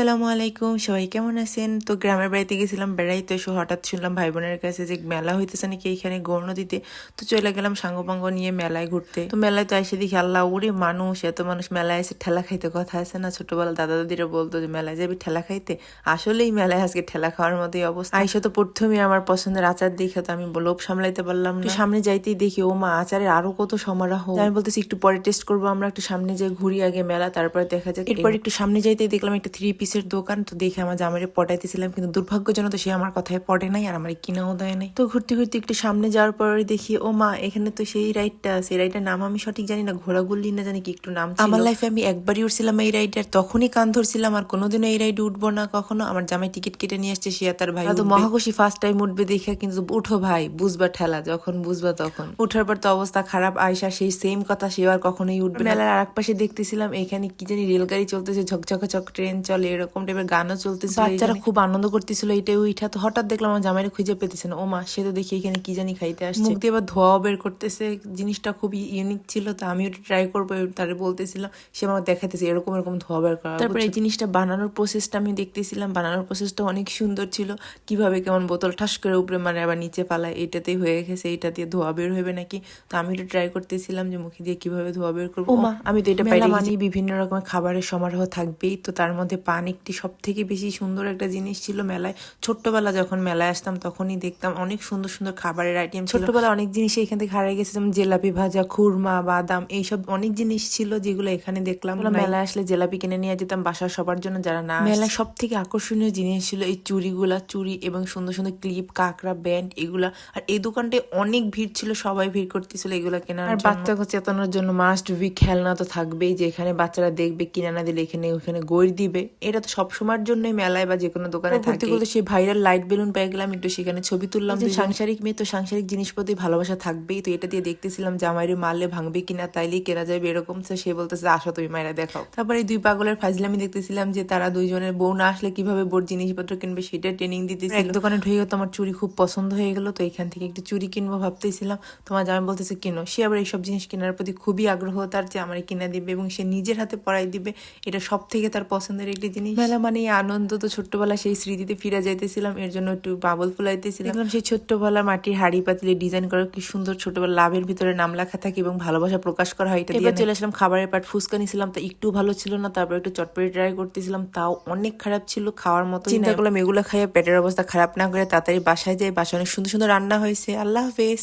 আসসালামু আলাইকুম। সবাই কেমন আছেন? তো গ্রামের বাড়িতে গেছিলাম বেড়াইতে এসে হঠাৎ শুনলাম ভাই বোনের কাছে যে মেলা হইতেছে নাকি এইখানে গৌর নদীতে। তো চলে গেলাম সাঙ্গপাঙ্গ নিয়ে মেলায় ঘুরতে। তো মেলায় তো এসে দেখি আল্লাহ উড়ে মানুষ এত মানুষ মেলায় এসে ঠেলা খাইতে কথা আছে না? ছোটবেলা দাদা দাদিরা বলতো যে মেলায় যাবি ঠেলা খাইতে। আসলেই মেলায় আজকে ঠেলা খাওয়ার মতোই অবস্থা। আইসা তো প্রথমে আমার পছন্দের আচার দেখে তো আমি লোভ সামলাইতে পারলাম না। সামনে যাইতেই দেখি ও মা আচারের আরও কত সমারোহ। আমি বলতেছি একটু পরে টেস্ট করব আমরা একটু সামনে যাই ঘুরি আগে মেলা তারপরে দেখা যাক। এরপর একটু সামনে যাইতেই দেখলাম একটা থ্রি পিসের দোকান তো দেখে আমার জামাইরে পটাইতেছিলাম কিন্তু দুর্ভাগ্যজনক সে আমার কথায় পড়ে নাই আর আমার কিনাও দেয় নাই। তো ঘুরতে ঘুরতে একটু সামনে যাওয়ার পরে দেখি ও মা এখানে তো সেই রাইডটা আছে। রাইডের নাম আমি সঠিক জানি না ঘোড়াগুলি না জানি কি একটু নাম। আমার লাইফে আমি একবারই উঠছিলাম এই রাইডের তখনই কান ধরছিলাম আর কোনোদিনও এই রাইডে উঠবো না কখনো। আমার জামাই টিকিট কেটে নিয়ে আসছে সে তার ভাই তো মহাখুশি ফার্স্ট টাইম উঠবে দেখে কিন্তু উঠো ভাই বুঝবা ঠেলা যখন বুঝবা তখন। উঠার পর তো অবস্থা খারাপ আয়সা সেই সেম কথা সে আর কখনোই উঠবে। মেলার আর এক পাশে দেখতেছিলাম এখানে কি জানি রেলগাড়ি চলতেছে ঝকঝকা চক ট্রেন চলে এরকম টাইপের গানও চলতেছে বাচ্চারা খুব আনন্দ করতেছিল এইটাই উঠা তো হঠাৎ দেখলাম আমার জামাইরে খুঁজে পেতেছে না ও মা সে তো দেখি এখানে কি জানি খাইতে আসছে। মুখ দিয়ে এবার ধোয়াও বের করতেছে জিনিসটা খুব ইউনিক ছিল তো আমি ওটা ট্রাই করব তারে বলতেছিলাম সে আমার দেখাতেছে এরকম এরকম ধোয়া বের করা তারপরে এই জিনিসটা বানানোর প্রসেসটা আমি দেখতেছিলাম বানানোর প্রসেসটা অনেক সুন্দর ছিল। কীভাবে কেমন বোতল ঠাস করে উপরে মানে আবার নিচে পালায় এটাতেই হয়ে গেছে এটা দিয়ে ধোয়া বের হবে নাকি? তো আমি এটা ট্রাই করতেছিলাম যে মুখে দিয়ে কীভাবে ধোয়া বের করব। মা আমি তো এটা পাই বিভিন্ন রকমের খাবারের সমারোহ থাকবেই তো তার মধ্যে পান একটি সব থেকে বেশি সুন্দর একটা জিনিস ছিল মেলায়। ছোট্টবেলা যখন মেলায় আসতাম তখনই দেখতাম অনেক সুন্দর সুন্দর খাবারের আইটেম ছোট্টবেলা অনেক জিনিস এখান থেকে হারিয়ে গেছে যেমন জিলাপি ভাজা খুরমা বাদাম এইসব অনেক জিনিস ছিল যেগুলো এখানে দেখলাম। মেলায় আসলে জেলাপি কিনে নিয়ে যেতাম বাসার সবার জন্য যারা না মেলায় সব থেকে আকর্ষণীয় জিনিস ছিল এই চুড়িগুলা চুড়ি এবং সুন্দর সুন্দর ক্লিপ কাঁকড়া ব্যান্ড এগুলা। আর এই দোকানটায় অনেক ভিড় ছিল সবাই ভিড় করতেছিল এগুলা কেনার আর বাচ্চাকে চেতনার জন্য মাস্ট বি খেলনা তো থাকবেই যে এখানে বাচ্চারা দেখবে কিনা না দিলে এখানে ওখানে গৈর দিবে। এটা তো সব সময়ের জন্যই মেলায় বা যে কোনো দোকানে থাকে। বলতে সেই ভাইরাল লাইট বেলুন পেয়ে গেলাম একটু সেখানে ছবি তুললাম। যে সাংসারিক মেয়ে তো সাংসারিক জিনিসপত্রে ভালোবাসা থাকবেই। তো এটা দিয়ে দেখতেছিলাম যে আমারে মারলে ভাঙবে কিনা তাইলেই কেনা যাবে এরকম তো সে বলতেছে আসো তুমি মায়েরা দেখাও। তারপরে এই দুই পাগলের ফাজলামি দেখতেছিলাম যে তারা দুইজনের বউ না আসলে কীভাবে বোর জিনিসপত্র কিনবে সেটা ট্রেনিং দিতেছিল। এক দোকানে ঢুকে তো আমার চুরি খুব পছন্দ হয়ে গেল তো এখান থেকে একটু চুরি কিনবো ভাবতেছিলাম। তোমার জামাই বলতেছে কেনো। সে আবার এইসব জিনিস কেনার প্রতি খুবই আগ্রহ তার যে আমার কিনা দিবে এবং সে নিজের হাতে পড়াই দিবে। এটা সব থেকে তার পছন্দের একটি জিনিস। মেলা মানে আনন্দ তো ছোট্টবেলা সেই স্মৃতিতে ফিরে যাইতেছিলাম এর জন্য একটু বাবল ফুলাইতেছিলাম। দেখলাম সেই ছোট্টবেলা মাটির হাড়ি পাতিলে ডিজাইন করা কি সুন্দর ছোটবেলা লাভের ভিতরে নাম লেখা থাকে এবং ভালোবাসা প্রকাশ করা হয় এটা দিয়ে। চলে আসলাম খাবারের পাট ফুচকা নিয়েছিলাম তা একটু ভালো ছিল না তারপর একটু চটপটি ট্রাই করতেছিলাম তাও অনেক খারাপ ছিল খাওয়ার মতো চিন্তা করলাম এগুলো খাইয়ে পেটের অবস্থা খারাপ না করে তাড়াতাড়ি বাসায় যাই বাসায় অনেক সুন্দর সুন্দর রান্না হয়েছে। আল্লাহ হাফেজ।